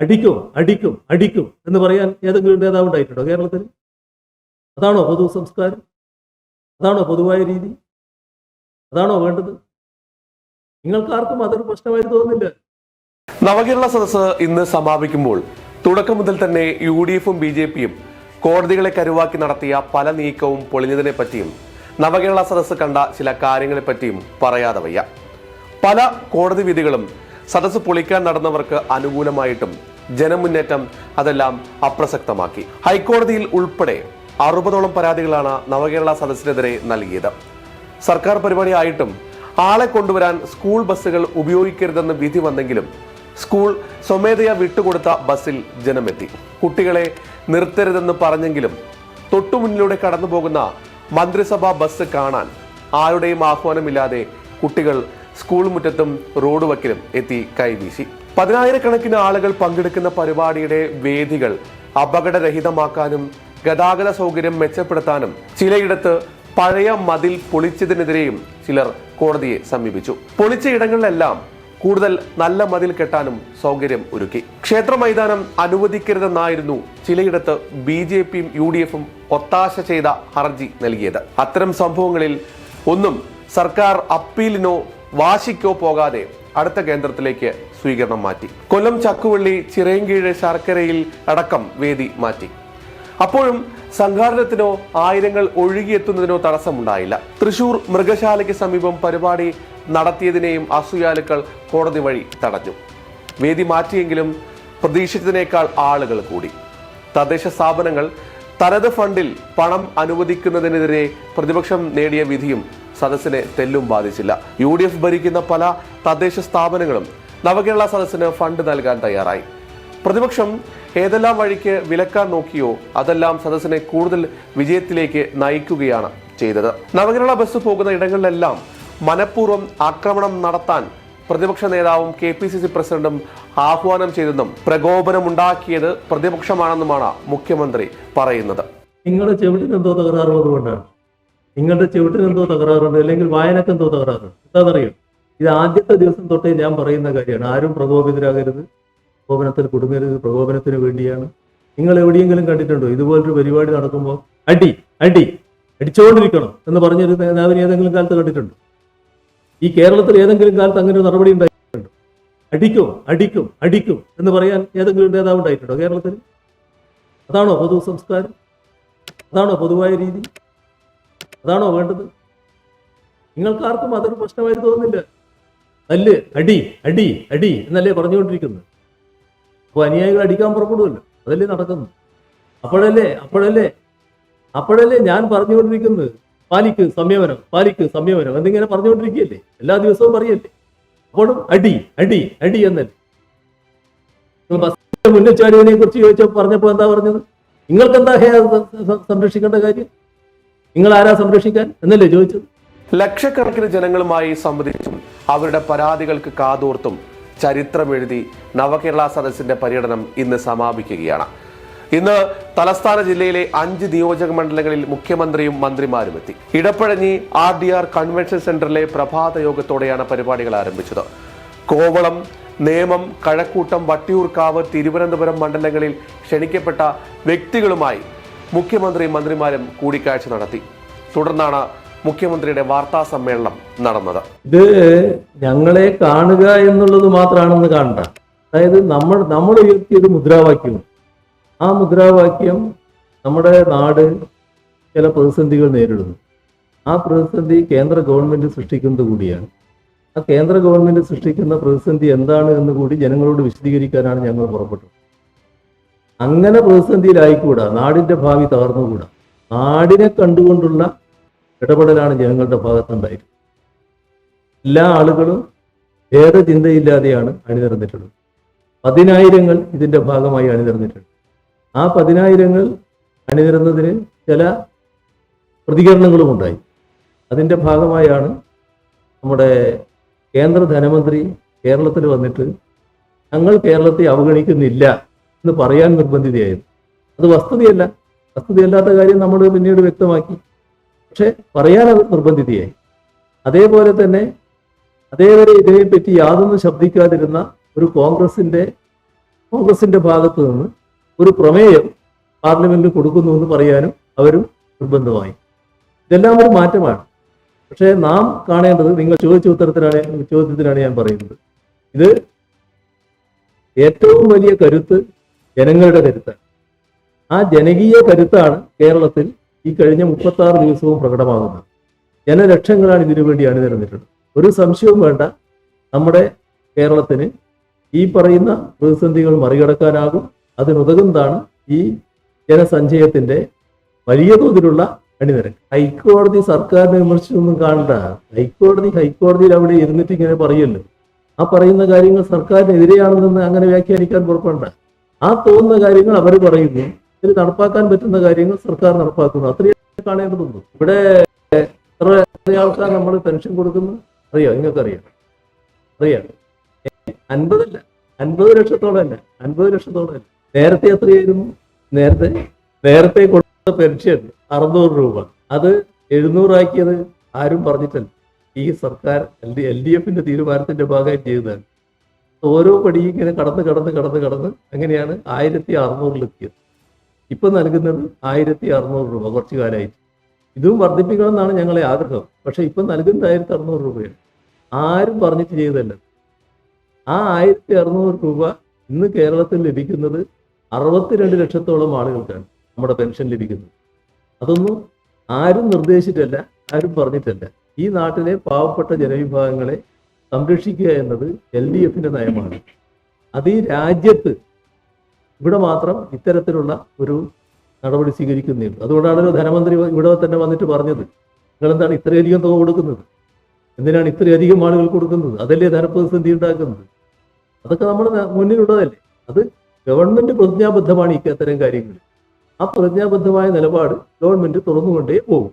അടിക്കും അടിക്കും അടിക്കും എന്ന് പറയാൻ ഏതെങ്കിലും നേതാവ് ഉണ്ടായിട്ടുണ്ടോ കേരളത്തിൽ? അതാണോ പൊതു സംസ്കാരം? അതാണോ പൊതുവായ രീതി? അതാണോ വേണ്ടത്? നിങ്ങൾക്കാർക്കും അതൊരു പ്രശ്നമായി തോന്നുന്നില്ല. നവകേരള സദസ് ഇന്ന് സമാപിക്കുമ്പോൾ തുടക്കം മുതൽ തന്നെ യു ഡി എഫും ബി ജെ പിയും കോടതികളെ കരുവാക്കി നടത്തിയ പല നീക്കവും പൊളിഞ്ഞതിനെ പറ്റിയും നവകേരള സദസ് കണ്ട ചില കാര്യങ്ങളെ പറ്റിയും പറയാതെ വയ്യ. പല കോടതി വിധികളും സദസ്സ് പൊളിക്കാൻ നടന്നവർക്ക് അനുകൂലമായിട്ടും ജനമുന്നേറ്റം അതെല്ലാം അപ്രസക്തമാക്കി. ഹൈക്കോടതിയിൽ ഉൾപ്പെടെ അറുപതോളം പരാതികളാണ് നവകേരള സദസ്സിനെതിരെ നൽകിയത്. സർക്കാർ പരിപാടി ആയിട്ടും ആളെ കൊണ്ടുവരാൻ സ്കൂൾ ബസ്സുകൾ ഉപയോഗിക്കരുതെന്ന് വിധി വന്നെങ്കിലും സ്കൂൾ സ്വമേധയാ വിട്ടുകൊടുത്ത ബസ്സിൽ ജനമെത്തി. കുട്ടികളെ നിർത്തരുതെന്ന് പറഞ്ഞെങ്കിലും തൊട്ടുമുന്നിലൂടെ കടന്നു പോകുന്ന മന്ത്രിസഭാ ബസ് കാണാൻ ആരുടെയും ആഹ്വാനമില്ലാതെ കുട്ടികൾ സ്കൂൾ മുറ്റത്തും റോഡ് വക്കിലും എത്തി കൈവീശി. പതിനായിരക്കണക്കിന് ആളുകൾ പങ്കെടുക്കുന്ന പരിപാടിയുടെ വേദികൾ അപകടരഹിതമാക്കാനും ഗതാഗത സൗകര്യം മെച്ചപ്പെടുത്താനും ചിലയിടത്ത് പഴയ മതിൽ പൊളിച്ചതിനെതിരെയും ചിലർ കോടതിയെ സമീപിച്ചു. പൊളിച്ച ഇടങ്ങളിലെല്ലാം കൂടുതൽ നല്ല മതിൽ കെട്ടാനും സൗകര്യം ഒരുക്കി. ക്ഷേത്ര മൈതാനം അനുവദിക്കരുതെന്നായിരുന്നു ചിലയിടത്ത് ബി ജെ പിയും യു ഡി എഫും ഒത്താശ ചെയ്ത ഹർജി നൽകിയത്. അത്തരം സംഭവങ്ങളിൽ ഒന്നും സർക്കാർ അപ്പീലിനോ വാശിക്കോ പോകാതെ അടുത്ത കേന്ദ്രത്തിലേക്ക് സ്വീകരണം മാറ്റി. കൊല്ലം ചക്കുവള്ളി ചിറയൻകീഴ് ശർക്കരയിൽ അടക്കം വേദി മാറ്റി. അപ്പോഴും സംഘാടനത്തിനോ ആയിരങ്ങൾ ഒഴുകിയെത്തുന്നതിനോ തടസ്സമുണ്ടായില്ല. തൃശൂർ മൃഗശാലയ്ക്ക് സമീപം പരിപാടി നടത്തിയതിനെയും അസൂയാലുക്കൾ കോടതി വഴി തടഞ്ഞു. വേദി മാറ്റിയെങ്കിലും പ്രതീക്ഷിച്ചതിനേക്കാൾ ആളുകൾ കൂടി. തദ്ദേശ സ്ഥാപനങ്ങൾ തനത് ഫണ്ടിൽ പണം അനുവദിക്കുന്നതിനെതിരെ പ്രതിപക്ഷം നേടിയ വിധിയും സദസ്സിനെ തെല്ലും ബാധിച്ചില്ല. യു ഡി എഫ് ഭരിക്കുന്ന പല തദ്ദേശ സ്ഥാപനങ്ങളും നവകേരള സദസ്സിന് ഫണ്ട് നൽകാൻ തയ്യാറായി. പ്രതിപക്ഷം ഏതെല്ലാം വഴിക്ക് വിലക്കാൻ നോക്കിയോ അതെല്ലാം സദസ്സിനെ കൂടുതൽ വിജയത്തിലേക്ക് നയിക്കുകയാണ് ചെയ്തത്. നവകേരള ബസ് പോകുന്ന ഇടങ്ങളിലെല്ലാം മനഃപൂർവം ആക്രമണം നടത്താൻ പ്രതിപക്ഷ നേതാവും കെ പി സി സി പ്രസിഡന്റും ആഹ്വാനം ചെയ്തെന്നും പ്രകോപനമുണ്ടാക്കിയത് പ്രതിപക്ഷമാണെന്നുമാണ് മുഖ്യമന്ത്രി പറയുന്നത്. നിങ്ങളുടെ ചെവിടിന് എന്തോ തകരാറുള്ളത് കൊണ്ടാണ്. നിങ്ങളുടെ ചുവട്ടിന് എന്തോ തകരാറുണ്ട് അല്ലെങ്കിൽ വായനക്ക് എന്തോ തകരാറുണ്ട്. എന്താണെന്നറിയോ? ഇത് ആദ്യത്തെ ദിവസം തൊട്ടേ ഞാൻ പറയുന്ന കാര്യമാണ്. ആരും പ്രകോപിതരാകരുത്. പ്രകോപനത്തിൽ കുടുങ്ങരുത്. പ്രകോപനത്തിന് വേണ്ടിയാണ്. നിങ്ങൾ എവിടെയെങ്കിലും കണ്ടിട്ടുണ്ടോ? ഇതുപോലൊരു പരിപാടി നടക്കുമ്പോൾ അടി അടി അടിച്ചുകൊണ്ടിരിക്കണം എന്ന് പറഞ്ഞൊരു നേതാവിനെ ഏതെങ്കിലും കാലത്ത് കണ്ടിട്ടുണ്ടോ? ഈ കേരളത്തിൽ ഏതെങ്കിലും കാലത്ത് അങ്ങനെ ഒരു നടപടി ഉണ്ടായിട്ടുണ്ടോ. അടിക്കും അടിക്കും അടിക്കും എന്ന് പറയാൻ ഏതെങ്കിലും നേതാവ് ഉണ്ടായിട്ടുണ്ടോ കേരളത്തിൽ? അതാണോ പൊതു സംസ്കാരം അതാണോ പൊതുവായ രീതി? അതാണോ വേണ്ടത്? നിങ്ങൾക്കാർക്കും അതൊരു പ്രശ്നമായി തോന്നുന്നില്ല. തല്ല് അടി അടി അടി എന്നല്ലേ പറഞ്ഞുകൊണ്ടിരിക്കുന്നത്. അപ്പോൾ അനുയായികൾ അടിക്കാൻ പുറപ്പെടുമല്ലോ. അതല്ലേ നടക്കുന്നു അപ്പോഴല്ലേ അപ്പോഴല്ലേ അപ്പോഴല്ലേ ഞാൻ പറഞ്ഞുകൊണ്ടിരിക്കുന്നത്? പാലിക്ക് സംയമനം പാലിക്ക് സംയമനം എന്നിങ്ങനെ പറഞ്ഞുകൊണ്ടിരിക്കുകയല്ലേ? എല്ലാ ദിവസവും പറയല്ലേ? അപ്പോഴും അടി അടി അടി എന്നല്ലേ. ബസ്സിന്റെ ചാടിയതിനെ കുറിച്ച് ചോദിച്ചപ്പോൾ പറഞ്ഞപ്പോൾ എന്താ പറഞ്ഞത്? നിങ്ങൾക്ക് എന്താ സംരക്ഷിക്കേണ്ട കാര്യം? നിങ്ങൾ ആരാ സംരക്ഷിക്കാൻ? എന്നല്ലേ ചോദിച്ചത്? ലക്ഷക്കണക്കിന് ജനങ്ങളുമായി സംവദിച്ചും അവരുടെ പരാതികൾക്ക് കാതോർത്തും ചരിത്രമെഴുതി നവകേരള സദസ്സിന്റെ പര്യടനം ഇന്ന് സമാപിക്കുകയാണ്. ഇന്ന് തലസ്ഥാന ജില്ലയിലെ അഞ്ച് നിയോജക മണ്ഡലങ്ങളിൽ മുഖ്യമന്ത്രിയും മന്ത്രിമാരും എത്തി Edappazhanji R D R convention സെന്ററിലെ പ്രഭാത യോഗത്തോടെയാണ് പരിപാടികൾ ആരംഭിച്ചത്. കോവളം നേമം കഴക്കൂട്ടം വട്ടിയൂർക്കാവ് തിരുവനന്തപുരം മണ്ഡലങ്ങളിൽ ക്ഷണിക്കപ്പെട്ട വ്യക്തികളുമായി മുഖ്യമന്ത്രി മന്ത്രിമാരും കൂടിക്കാഴ്ച നടത്തി. തുടർന്നാണ് മുഖ്യമന്ത്രിയുടെ വാർത്താ സമ്മേളനം നടന്നത്. ഇത് ഞങ്ങളെ കാണുക എന്നുള്ളത് മാത്രമാണെന്ന് കാണണ്ട. അതായത് നമ്മൾ നമ്മൾ ഉയർത്തിയത് മുദ്രാവാക്യം ആ മുദ്രാവാക്യം നമ്മുടെ നാട് ചില പ്രതിസന്ധികൾ നേരിടുന്നു. ആ പ്രതിസന്ധി കേന്ദ്ര ഗവൺമെന്റ് സൃഷ്ടിക്കുന്നത് കൂടിയാണ്. ആ കേന്ദ്ര ഗവൺമെന്റ് സൃഷ്ടിക്കുന്ന പ്രതിസന്ധി എന്താണ് എന്ന് കൂടി ജനങ്ങളോട് വിശദീകരിക്കാനാണ് ഞങ്ങൾ പുറപ്പെട്ടത്. അങ്ങനെ പ്രതിസന്ധിയിലായിക്കൂടാ. നാടിന്റെ ഭാവി തകർന്നുകൂടാ. നാടിനെ കണ്ടുകൊണ്ടുള്ള ഇടപെടലാണ് ജനങ്ങളുടെ ഭാഗത്തുണ്ടായിരുന്നത്. എല്ലാ ആളുകളും ഭേദചിന്തയില്ലാതെയാണ് അണിനിരന്നിട്ടുള്ളത്. പതിനായിരങ്ങൾ ഇതിന്റെ ഭാഗമായി അണിനിരന്നിട്ടുണ്ട്. ആ പതിനായിരങ്ങൾ അണിനിരന്നതിന് ചില പ്രതികരണങ്ങളും ഉണ്ടായി. അതിന്റെ ഭാഗമായാണ് നമ്മുടെ കേന്ദ്ര ധനമന്ത്രി കേരളത്തിൽ വന്നിട്ട് ഞങ്ങൾ കേരളത്തെ അവഗണിക്കുന്നില്ല. എന്ന് പറയാൻ നിർബന്ധിതയായത്. അത് വസ്തുതയല്ല. വസ്തുതയല്ലാത്ത കാര്യം നമ്മൾ പിന്നീട് വ്യക്തമാക്കി. പക്ഷെ പറയാൻ അത് നിർബന്ധിതയായി. അതേപോലെ തന്നെ അതേവരെ ഇതിനെപ്പറ്റി യാതൊന്നും ശബ്ദിക്കാതിരുന്ന ഒരു കോൺഗ്രസിന്റെ കോൺഗ്രസിന്റെ ഭാഗത്ത് നിന്ന് ഒരു പ്രമേയം പാർലമെന്റിൽ കൊടുക്കുന്നു എന്ന് പറയാനും അവരും നിർബന്ധമായി. ഇതെല്ലാം ഒരു മാറ്റമാണ്. പക്ഷേ നാം കാണേണ്ടത് നിങ്ങൾ ചോദിച്ച ഉത്തരത്തിലാണ് ചോദ്യത്തിലാണ് ഞാൻ പറയുന്നത്. ഇത് ഏറ്റവും വലിയ കരുത്ത് ജനങ്ങളുടെ കരുത്താണ് ആ ജനകീയ കരുത്താണ് കേരളത്തിൽ ഈ കഴിഞ്ഞ മുപ്പത്തി ആറ് ദിവസവും പ്രകടമാകുന്നത്. ജനലക്ഷങ്ങളാണ് ഇതിനു വേണ്ടി അണിനിരന്നിട്ടുള്ളത്. ഒരു സംശയവും വേണ്ട. നമ്മുടെ കേരളത്തിന് ഈ പറയുന്ന പ്രതിസന്ധികൾ മറികടക്കാനാകും. അതിനുതകുന്നതാണ് ഈ ജനസഞ്ചയത്തിന്റെ വലിയ തോതിലുള്ള അണിനിരക്ക്. ഹൈക്കോടതി സർക്കാരിനെ വിമർശിച്ചൊന്നും കാണണ്ട. ഹൈക്കോടതി ഹൈക്കോടതിയിൽ അവിടെ ഇരുന്നിട്ട് ഇങ്ങനെ പറയല്ലോ. ആ പറയുന്ന കാര്യങ്ങൾ സർക്കാരിനെതിരെയാണെന്ന് അങ്ങനെ വ്യാഖ്യാനിക്കാൻ പുറപ്പെടണ്ട. ആ തോന്നുന്ന കാര്യങ്ങൾ അവർ പറയുന്നു. ഇതിൽ നടപ്പാക്കാൻ പറ്റുന്ന കാര്യങ്ങൾ സർക്കാർ നടപ്പാക്കുന്നു. അത്രയും കാണേണ്ടതുണ്ട്. ഇവിടെ ആൾക്കാർ നമ്മൾ പെൻഷൻ കൊടുക്കുന്നു? അറിയോ? നിങ്ങൾക്ക് അറിയാം? അറിയാം അൻപത് ലക്ഷത്തോളം അല്ല അൻപത് ലക്ഷത്തോളം അല്ല. നേരത്തെ എത്രയായിരുന്നു? നേരത്തെ നേരത്തെ കൊടുത്ത പെൻഷൻ അറുന്നൂറ് രൂപ. അത് എഴുന്നൂറാക്കിയത് ആരും പറഞ്ഞിട്ടല്ല. ഈ സർക്കാർ എൽ ഡി എൽ ഡി എഫിന്റെ തീരുമാനത്തിന്റെ ഭാഗമായി ചെയ്തതാണ് ഓരോ പടി ഇങ്ങനെ കടന്ന് കടന്ന് കടന്ന് കടന്ന് അങ്ങനെയാണ് ആയിരത്തി അറുന്നൂറിലെത്തിയത് ഇപ്പൊ നൽകുന്നത് ആയിരത്തി അറുന്നൂറ് രൂപ കുറച്ച് കാലമായിട്ട് ഇതും വർദ്ധിപ്പിക്കണം എന്നാണ് ഞങ്ങളെ ആഗ്രഹം. പക്ഷെ ഇപ്പൊ നൽകുന്നത് ആയിരത്തി അറുന്നൂറ് രൂപയാണ്. ആരും പറഞ്ഞിട്ട് ചെയ്തല്ല ആ ആയിരത്തി അറുന്നൂറ് രൂപ ഇന്ന് കേരളത്തിൽ ലഭിക്കുന്നത് അറുപത്തിരണ്ട് ലക്ഷത്തോളം ആളുകൾക്കാണ് നമ്മുടെ പെൻഷൻ ലഭിക്കുന്നത്. അതൊന്നും ആരും നിർദ്ദേശിച്ചിട്ടല്ല ആരും പറഞ്ഞിട്ടല്ല. ഈ നാട്ടിലെ പാവപ്പെട്ട ജനവിഭാഗങ്ങളെ സംരക്ഷിക്കുക എന്നത് എൽ ഡി എഫിന്റെ നയമാണ്. അത് ഈ രാജ്യത്ത് ഇവിടെ മാത്രം ഇത്തരത്തിലുള്ള ഒരു നടപടി സ്വീകരിക്കുന്നുണ്ട് അതുകൊണ്ടാണല്ലോ ധനമന്ത്രി ഇവിടെ തന്നെ വന്നിട്ട് പറഞ്ഞത്. നിങ്ങൾ എന്താണ് ഇത്രയധികം തുക കൊടുക്കുന്നത്? എന്തിനാണ് ഇത്രയധികം ആളുകൾ കൊടുക്കുന്നത്? അതല്ലേ ധനപ്രതിസന്ധി ഉണ്ടാക്കുന്നത്? അതൊക്കെ നമ്മുടെ മുന്നിലുള്ളതല്ലേ. അത് ഗവൺമെന്റ് പ്രതിജ്ഞാബദ്ധമാണ് ഈ അത്തരം കാര്യങ്ങൾ. ആ പ്രതിജ്ഞാബദ്ധമായ നിലപാട് ഗവൺമെന്റ് തുറന്നുകൊണ്ടേ പോകും.